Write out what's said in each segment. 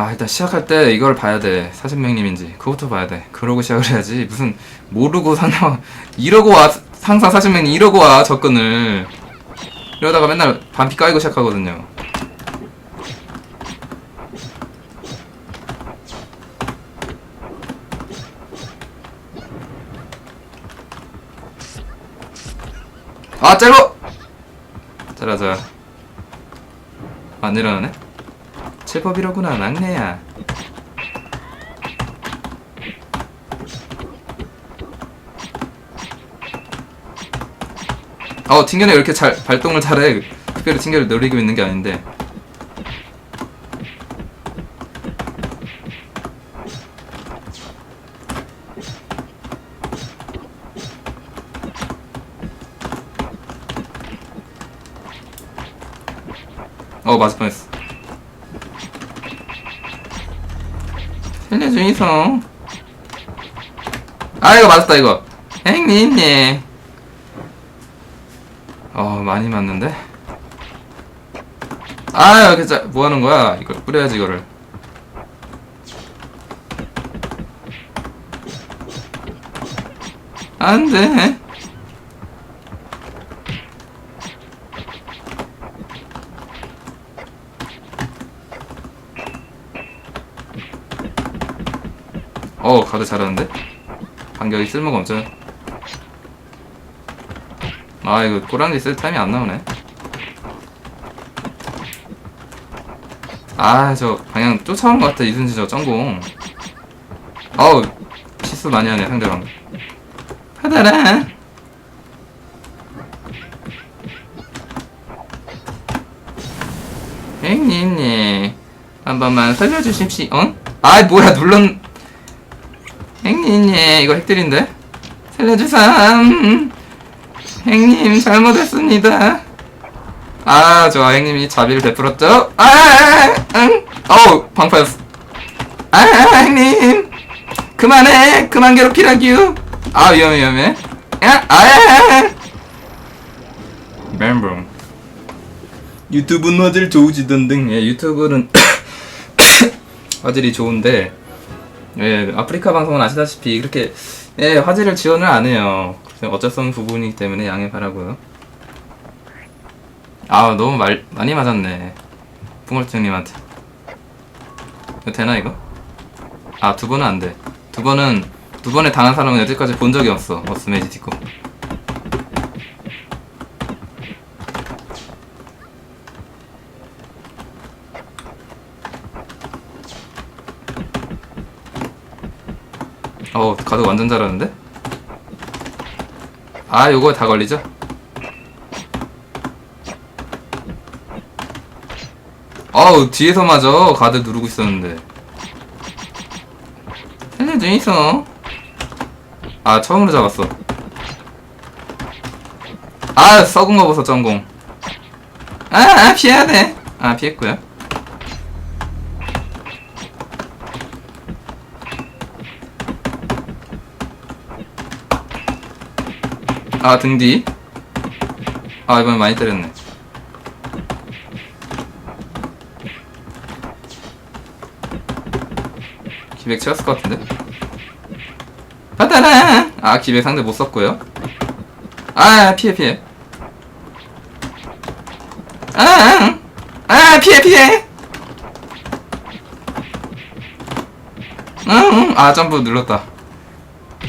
아 일단 시작할 때 이걸 봐야 돼. 사신명님인지. 그것부터 봐야 돼. 그러고 시작을 해야지. 무슨 모르고 상상 이러고 와. 항상 사신명님 이러고 와 접근을. 이러다가 맨날 반피 까이고 시작하거든요. 아 짧어 잘하자. 안 일어나네 제법이로구나 막내야. 어 튕겨내. 이렇게 잘 발동을 잘해. 특별히 튕겨를 노리고 있는 게 아닌데. 어 맞을 뻔했어 살려주이소 아 이거 맞았다 이거. 행님님 어 많이 맞는데? 아 여기 자 뭐하는 거야? 이걸 뿌려야지 이거를. 안돼 어 가드 잘하는데? 반격이 쓸모가 없죠 아 이거 꼬랑지 쓸 타임이 안 나오네. 아 저 방향 쫓아오는 것 같아 이순지 저 쩐공. 어우 실수 많이 하네 상대방. 받아라 행님님. 한 번만 살려주십시오 어? 아 뭐야 눌렀 행님님 이거 핵들인데? 살려주삼. 행님 잘못했습니다. 아 좋아. 행님이 자비를 베풀었죠? 아 응. 어우 방파였어. 아 행님. 그만해. 그만 괴롭히라규 아 위험해 위험해. 야, 아 멤버 유튜브는 화질 좋으시던데 예 유튜브는 화질이 좋은데 예 아프리카 방송은 아시다시피 그렇게 예 화질을 지원을 안 해요. 어쩔 수 없는 부분이기 때문에 양해 바라고요. 아 너무 말, 많이 맞았네. 붕어증님한테. 이거 되나 이거? 아 두 번은 안 돼. 두 번은 두 번에 당한 사람은 여태까지 본 적이 없어. 어스메지 디코 어우 가드 완전 잘하는데? 아 요거 다 걸리죠? 어우 뒤에서 맞아 가드 누르고 있었는데. 살려줘 있어 아 처음으로 잡았어. 아 썩은 거 보소 전공. 아, 아 피해야 돼아 피했고요 아 등 뒤? 아 이번엔 많이 때렸네. 기백 채웠을 것 같은데? 받아라! 아 기백 상대 못 썼고요. 아 피해 피해. 아, 아 피해 피해! 응, 아 점프 눌렀다.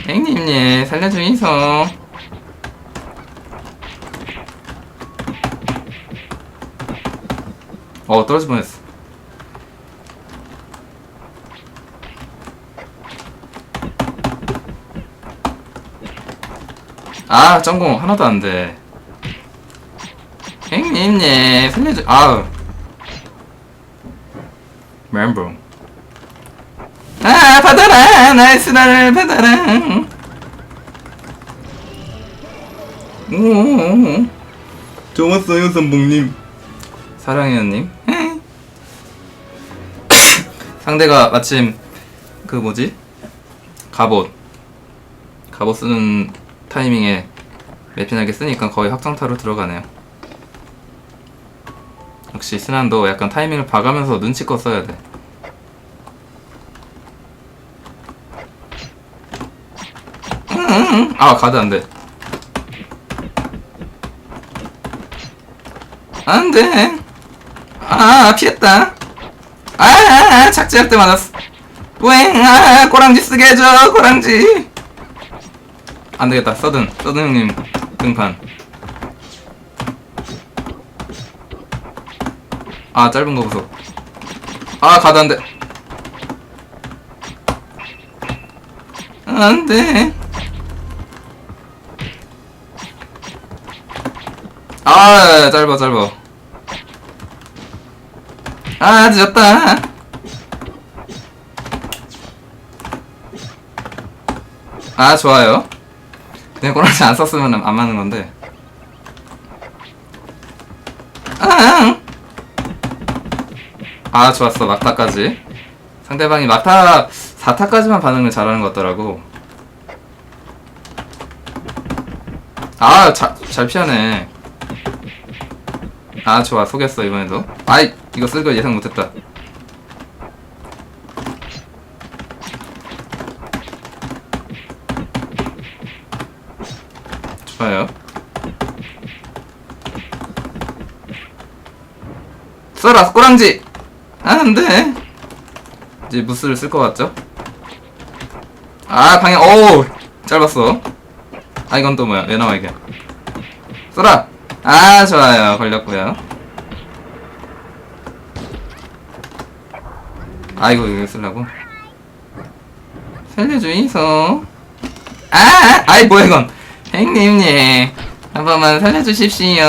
행님님 살려주이소 어 떨어질 뻔했어. 아 짱공 하나도 안돼. 행님님 살려줘. 아우. 멤버 아 받아라. 나이스 나를 받아라. 오오오. 좋았어요 선봉님. 사랑해요님 상대가 마침 그 뭐지 갑옷 갑옷 쓰는 타이밍에 매피나게 쓰니까 거의 확정타로 들어가네요 역시 스난도 약간 타이밍을 봐가면서 눈치껏 써야 돼 아, 가드 안 돼. 안 돼. 아, 피했다. 아, 아, 아 착지할 때 맞았어. 웽아 꼬랑지 쓰게 해줘 꼬랑지. 안 되겠다 서든 서든 형님 등판. 아 짧은 거 보소. 아 가드 안돼. 안 돼. 아 짧아 짧아. 아 늦었다 아 좋아요. 그냥 꼬랑지 안 썼으면 안 맞는 건데. 아, 아 좋았어. 막타까지. 상대방이 막타 4타까지만 반응을 잘하는 것 같더라고. 아잘 피하네. 아 좋아. 속였어 이번에도. 아이 이거 쓸 거 예상 못했다 좋아요 써라 꼬랑지. 아, 안돼. 이제 무스를 쓸 것 같죠? 아 방향 어우 짧았어. 아 이건 또 뭐야? 왜 나와 이게? 써라! 아 좋아요. 걸렸고요. 아이고 이거 쓰려고? 살려주이소 아 아이 뭐야 이건? 행님님 한 번만 살려주십시오.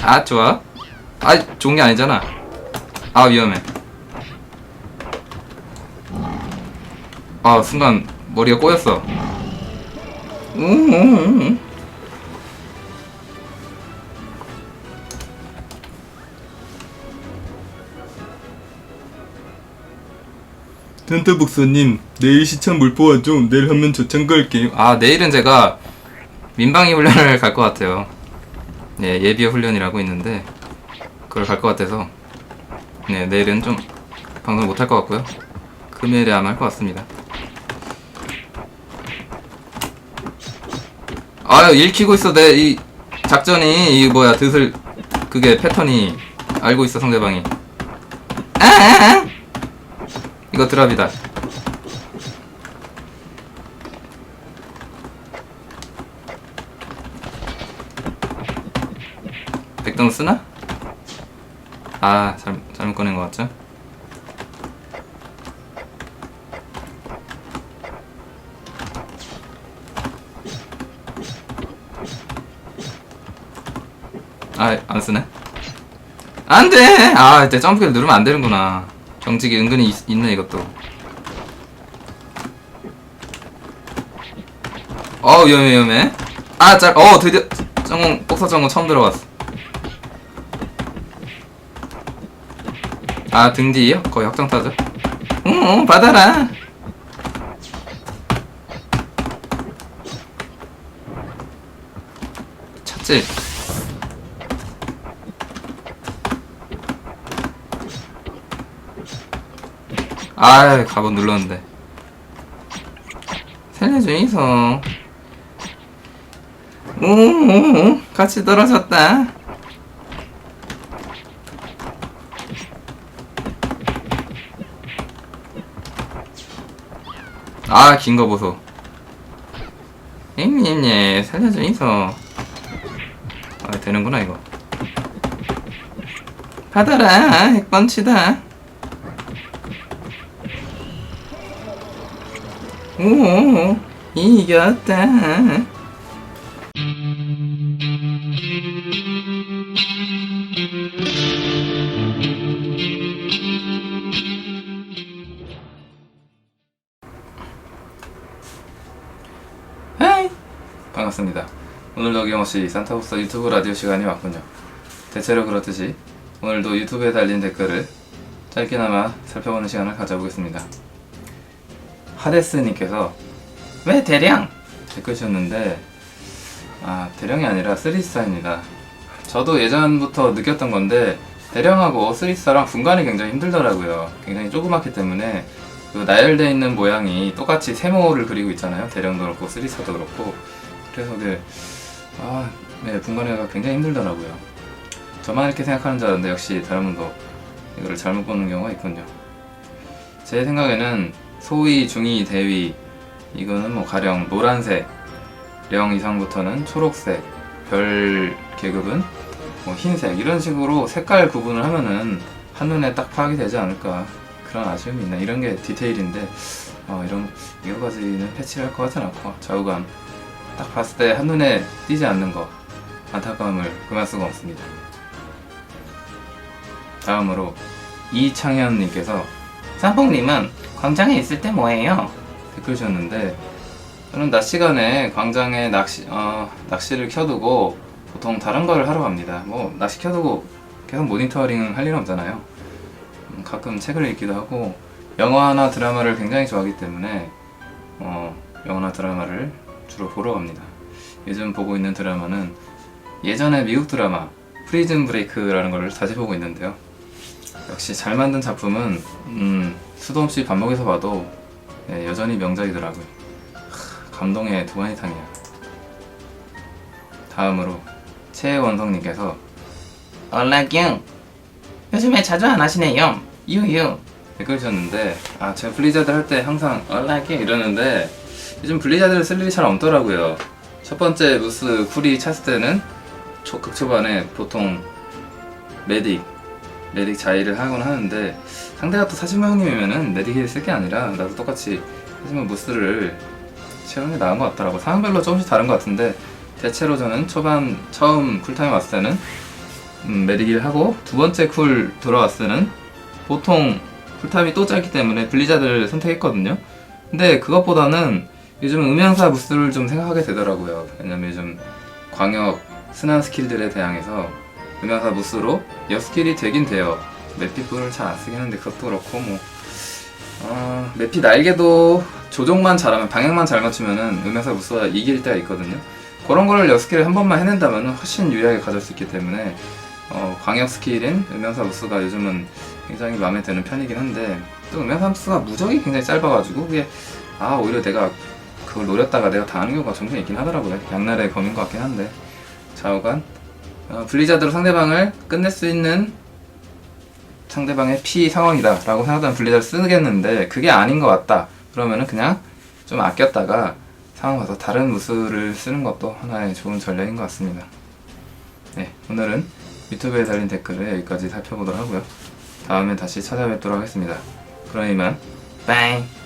아 좋아 아 좋은 게 아니잖아. 아 위험해. 아 순간 머리가 꼬였어. 우우우우. 텐트북사님 내일 시참 물 뽑아줘. 내일 하면 저창 갈게요 아 내일은 제가 민방위 훈련을 갈 것 같아요. 네 예비어 훈련이라고 있는데 그걸 갈 것 같아서. 네 내일은 좀 방송 못할 것 같고요. 금요일에 아마 할 것 같습니다. 아유 읽히고 있어 내 이 작전이. 이 뭐야 드슬 그게 패턴이 알고 있어 상대방이. 아, 아, 아. 이거 드랍이다. 백동 쓰나? 아 잘, 잘못 꺼낸 것 같죠? 아, 안 쓰네? 안 돼! 아, 이때 점프키를 누르면 안 되는구나. 정직이 은근히 있, 있네, 이것도. 어, 위험해, 위험해. 아, 짤, 어, 드디어, 정공, 복사 정공 처음 들어봤어. 아, 등 뒤요? 거의 확정 타죠? 응, 응, 받아라. 찾지? 아, 갑옷 눌렀는데. 살려주이소. 오, 같이 떨어졌다. 아, 긴 거 보소. 앵님예, 살려주이소. 아, 되는구나, 이거. 받아라, 핵번치다. 오, 이겼다. 반갑습니다. 오늘도 어김없이 산타복사 유튜브 라디오 시간이 왔군요. 대체로 그렇듯이 오늘도 유튜브에 달린 댓글을 짧게나마 살펴보는 시간을 가져보겠습니다. 하데스님께서 왜 대량 댓글 주셨는데 아 대량이 아니라 쓰리스타입니다. 저도 예전부터 느꼈던 건데 대량하고 쓰리스타랑 분간이 굉장히 힘들더라고요. 굉장히 조그맣기 때문에 그 나열되어 있는 모양이 똑같이 세모를 그리고 있잖아요. 대령도 그렇고 쓰리사도 그렇고 그래서 그 아, 네, 분간하기가 굉장히 힘들더라고요. 저만 이렇게 생각하는 줄 알았는데 역시 다른 분도 이거를 잘못 보는 경우가 있군요. 제 생각에는 소위, 중위, 대위 이거는 뭐 가령 노란색, 령 이상부터는 초록색, 별 계급은 뭐 흰색 이런 식으로 색깔 구분을 하면은 한눈에 딱 파악이 되지 않을까 그런 아쉬움이 있나 이런 게 디테일인데 어, 이런 이거까지는 패치를 할 것 같진 않고 좌우감 딱 봤을 때 한눈에 띄지 않는 거 안타까움을 금할 수가 없습니다. 다음으로 이창현님께서 쌈뽕님은 광장에 있을 때 뭐해요? 댓글 주셨는데 저는 낮 시간에 광장에 낚시 어, 낚시를 켜두고 보통 다른 걸 하러 갑니다. 뭐 낚시 켜두고 계속 모니터링 할 일은 없잖아요. 음, 가끔 책을 읽기도 하고 영화나 드라마를 굉장히 좋아하기 때문에 어, 영화나 드라마를 주로 보러 갑니다. 요즘 보고 있는 드라마는 예전에 미국 드라마 프리즌 브레이크라는 걸 다시 보고 있는데요. 역시 잘 만든 작품은 음, 수도 없이 반복해서 봐도 예, 여전히 명작이더라고요. 하, 감동의 두바니탕이야. 다음으로 최원성님께서 얼라경 요즘에 자주 안 하시네요. 유유 댓글 주셨는데 아 제가 블리자드 할 때 항상 얼라경 이러는데 요즘 블리자드를 쓸 일이 잘 없더라고요. 첫 번째 무스 쿨이 찼을 때는 초, 극초반에 보통 메딕 메딕 자의를 하곤 하는데 상대가 또 사시모 형님이면은 메딕을 쓸 게 아니라 나도 똑같이 사시모 무스를 채우는 게 나은 것 같더라고 상황별로 조금씩 다른 것 같은데 대체로 저는 초반 처음 쿨타임 왔을 때는 음, 메딕을 하고 두 번째 쿨 들어왔을 때는 보통 쿨타임이 또 짧기 때문에 블리자드를 선택했거든요 근데 그것보다는 요즘 음향사 무스를 좀 생각하게 되더라고요 왜냐면 요즘 광역 순환 스킬들에 대항해서 음향사 무스로 여스킬이 되긴 돼요. 맵피플을 잘 안 쓰긴 하는데 그것도 그렇고 뭐 어, 맵피 날개도 조종만 잘하면 방향만 잘 맞추면은 음향사 무스가 이길 때가 있거든요. 그런 거를 여스킬을 한 번만 해낸다면 훨씬 유리하게 가져올 수 있기 때문에 어, 광역 스킬인 음향사 무스가 요즘은 굉장히 마음에 드는 편이긴 한데 또 음향사 무스가 무적이 굉장히 짧아가지고 그게 아 오히려 내가 그걸 노렸다가 내가 당하는 경우가 종종 있긴 하더라고요. 양날의 검인 것 같긴 한데. 좌우간. 어, 블리자드로 상대방을 끝낼 수 있는 상대방의 피 상황이다 라고 생각하면 블리자드 쓰겠는데 그게 아닌 것 같다. 그러면은 그냥 좀 아꼈다가 상황 봐서 다른 무스를 쓰는 것도 하나의 좋은 전략인 것 같습니다. 네 오늘은 유튜브에 달린 댓글을 여기까지 살펴보도록 하고요. 다음에 다시 찾아뵙도록 하겠습니다. 그럼 이만. 빠이